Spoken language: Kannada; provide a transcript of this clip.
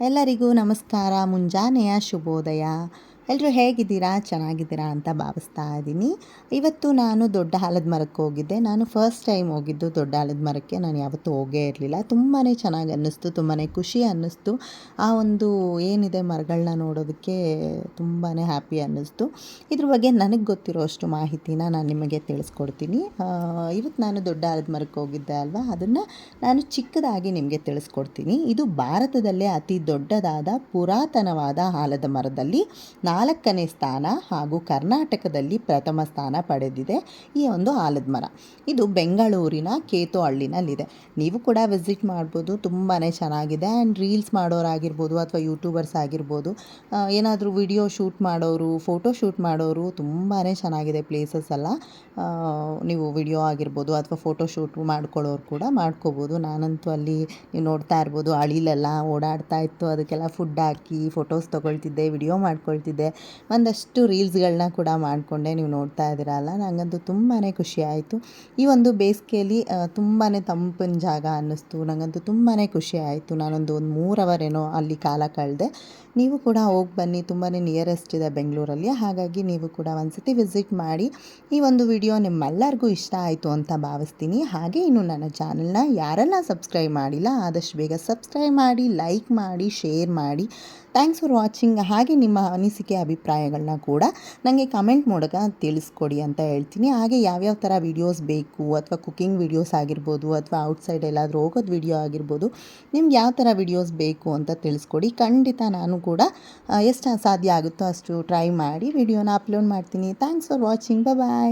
ಎಲ್ಲರಿಗೂ ನಮಸ್ಕಾರ. ಮುಂಜಾನೆಯ ಶುಭೋದಯ. ಎಲ್ಲರೂ ಹೇಗಿದ್ದೀರಾ? ಚೆನ್ನಾಗಿದ್ದೀರಾ ಅಂತ ಭಾವಿಸ್ತಾ ಇದ್ದೀನಿ. ಇವತ್ತು ನಾನು ದೊಡ್ಡ ಆಲದ ಮರಕ್ಕೆ ಹೋಗಿದ್ದೆ. ನಾನು ಫಸ್ಟ್ ಟೈಮ್ ಹೋಗಿದ್ದು ದೊಡ್ಡ ಆಲದ ಮರಕ್ಕೆ. ನಾನು ಯಾವತ್ತೂ ಹೋಗೇ ಇರಲಿಲ್ಲ. ತುಂಬಾ ಚೆನ್ನಾಗಿ ಅನ್ನಿಸ್ತು ತುಂಬಾ ಖುಷಿ ಅನ್ನಿಸ್ತು. ಆ ಒಂದು ಏನಿದೆ ಮರಗಳನ್ನ ನೋಡೋದಕ್ಕೆ ತುಂಬಾ ಹ್ಯಾಪಿ ಅನ್ನಿಸ್ತು. ಇದ್ರ ಬಗ್ಗೆ ನನಗೆ ಗೊತ್ತಿರೋ ಅಷ್ಟು ಮಾಹಿತಿನ ನಾನು ನಿಮಗೆ ತಿಳಿಸ್ಕೊಡ್ತೀನಿ. ಇವತ್ತು ನಾನು ದೊಡ್ಡ ಆಲದ ಮರಕ್ಕೆ ಹೋಗಿದ್ದೆ ಅಲ್ವಾ? ಅದನ್ನು ನಾನು ಚಿಕ್ಕದಾಗಿ ನಿಮಗೆ ತಿಳಿಸ್ಕೊಡ್ತೀನಿ. ಇದು ಭಾರತದಲ್ಲೇ ಅತಿ ದೊಡ್ಡದಾದ ಪುರಾತನವಾದ ಆಲದ ಮರದಲ್ಲಿ ನಾಲ್ಕನೇ ಸ್ಥಾನ ಹಾಗೂ ಕರ್ನಾಟಕದಲ್ಲಿ ಪ್ರಥಮ ಸ್ಥಾನ ಪಡೆದಿದೆ ಈ ಒಂದು ಆಲದ ಮರ. ಇದು ಬೆಂಗಳೂರಿನ ಕೇತುಹಳ್ಳಿನಲ್ಲಿದೆ ನೀವು ಕೂಡ ವಿಸಿಟ್ ಮಾಡ್ಬೋದು ತುಂಬಾ ಚೆನ್ನಾಗಿದೆ. ಆ್ಯಂಡ್ ರೀಲ್ಸ್ ಮಾಡೋರಾಗಿರ್ಬೋದು ಅಥವಾ ಯೂಟ್ಯೂಬರ್ಸ್ ಆಗಿರ್ಬೋದು. ಏನಾದರೂ ವಿಡಿಯೋ ಶೂಟ್ ಮಾಡೋರು ಫೋಟೋ ಶೂಟ್ ಮಾಡೋರು ತುಂಬಾ ಚೆನ್ನಾಗಿದೆ ಪ್ಲೇಸಸ್ ಎಲ್ಲ. ನೀವು ವಿಡಿಯೋ ಆಗಿರ್ಬೋದು ಅಥವಾ ಫೋಟೋ ಶೂಟ್ ಮಾಡ್ಕೊಳ್ಳೋರು ಕೂಡ ಮಾಡ್ಕೋಬೋದು. ನಾನಂತೂ ಅಲ್ಲಿ ನೀವು ನೋಡ್ತಾ ಇರ್ಬೋದು ಅಳಿಲೆಲ್ಲ ಓಡಾಡ್ತಾ ಇತ್ತು. ಅದಕ್ಕೆಲ್ಲ ಫುಡ್ ಹಾಕಿ ಫೋಟೋಸ್ ತೊಗೊಳ್ತಿದ್ದೆ ವಿಡಿಯೋ ಮಾಡ್ಕೊಳ್ತಿದ್ದೆ. ಒಂದಷ್ಟು ರೀಲ್ಸ್ಗಳನ್ನ ಕೂಡ ಮಾಡಿಕೊಂಡೆ, ನೀವು ನೋಡ್ತಾ ಇದ್ದೀರಲ್ಲ ನನಗಂತೂ ತುಂಬಾ ಖುಷಿ ಆಯಿತು. ಈ ಒಂದು ಬೇಸಿಗೆಯಲ್ಲಿ ತುಂಬಾ ತಂಪಿನ ಜಾಗ ಅನ್ನಿಸ್ತು. ನನಗಂತೂ ತುಂಬಾ ಖುಷಿ ಆಯಿತು. ನಾನೊಂದು ಒಂದು ಮೂರು ಅವರ್ ಏನೋ ಅಲ್ಲಿ ಕಾಲ ಕಳೆದೆ. ನೀವು ಕೂಡ ಹೋಗಿ ಬನ್ನಿ. ತುಂಬಾ ನಿಯರೆಸ್ಟ್ ಇದೆ ಬೆಂಗಳೂರಲ್ಲಿ. ಹಾಗಾಗಿ ನೀವು ಕೂಡ ಒಂದ್ಸತಿ ವಿಸಿಟ್ ಮಾಡಿ ಈ ಒಂದು ವಿಡಿಯೋ ನಿಮ್ಮೆಲ್ಲರಿಗೂ ಇಷ್ಟ ಆಯಿತು ಅಂತ ಭಾವಿಸ್ತೀನಿ. ಹಾಗೆ ಇನ್ನು ನನ್ನ ಚಾನಲ್ನ ಯಾರೆಲ್ಲ ಸಬ್ಸ್ಕ್ರೈಬ್ ಮಾಡಿಲ್ಲ, ಆದಷ್ಟು ಬೇಗ ಸಬ್ಸ್ಕ್ರೈಬ್ ಮಾಡಿ ಲೈಕ್ ಮಾಡಿ ಶೇರ್ ಮಾಡಿ. ಥ್ಯಾಂಕ್ಸ್ ಫಾರ್ ವಾಚಿಂಗ್ ಹಾಗೆ ನಿಮ್ಮ ಅನಿಸಿಕೆ, ಅಭಿಪ್ರಾಯಗಳನ್ನ ಕೂಡ ನನಗೆ ಕಮೆಂಟ್ ಮೂಲಕ ತಿಳಿಸ್ಕೊಡಿ ಅಂತ ಹೇಳ್ತೀನಿ. ಹಾಗೆ ಯಾವ್ಯಾವ ಥರ ವೀಡಿಯೋಸ್ ಬೇಕು ಅಥವಾ ಕುಕಿಂಗ್ ವೀಡಿಯೋಸ್ ಆಗಿರ್ಬೋದು ಅಥವಾ ಔಟ್ಸೈಡ್ ಎಲ್ಲಾದರೂ ಹೋಗೋದು ವಿಡಿಯೋ ಆಗಿರ್ಬೋದು, ನಿಮ್ಗೆ ಯಾವ ಥರ ವೀಡಿಯೋಸ್ ಬೇಕು ಅಂತ ತಿಳಿಸ್ಕೊಡಿ. ಖಂಡಿತ ನಾನು ಕೂಡ ಎಷ್ಟು ಸಾಧ್ಯ ಆಗುತ್ತೋ ಅಷ್ಟು ಟ್ರೈ ಮಾಡಿ ವಿಡಿಯೋನ ಅಪ್ಲೋಡ್ ಮಾಡ್ತೀನಿ. Thanks for watching bye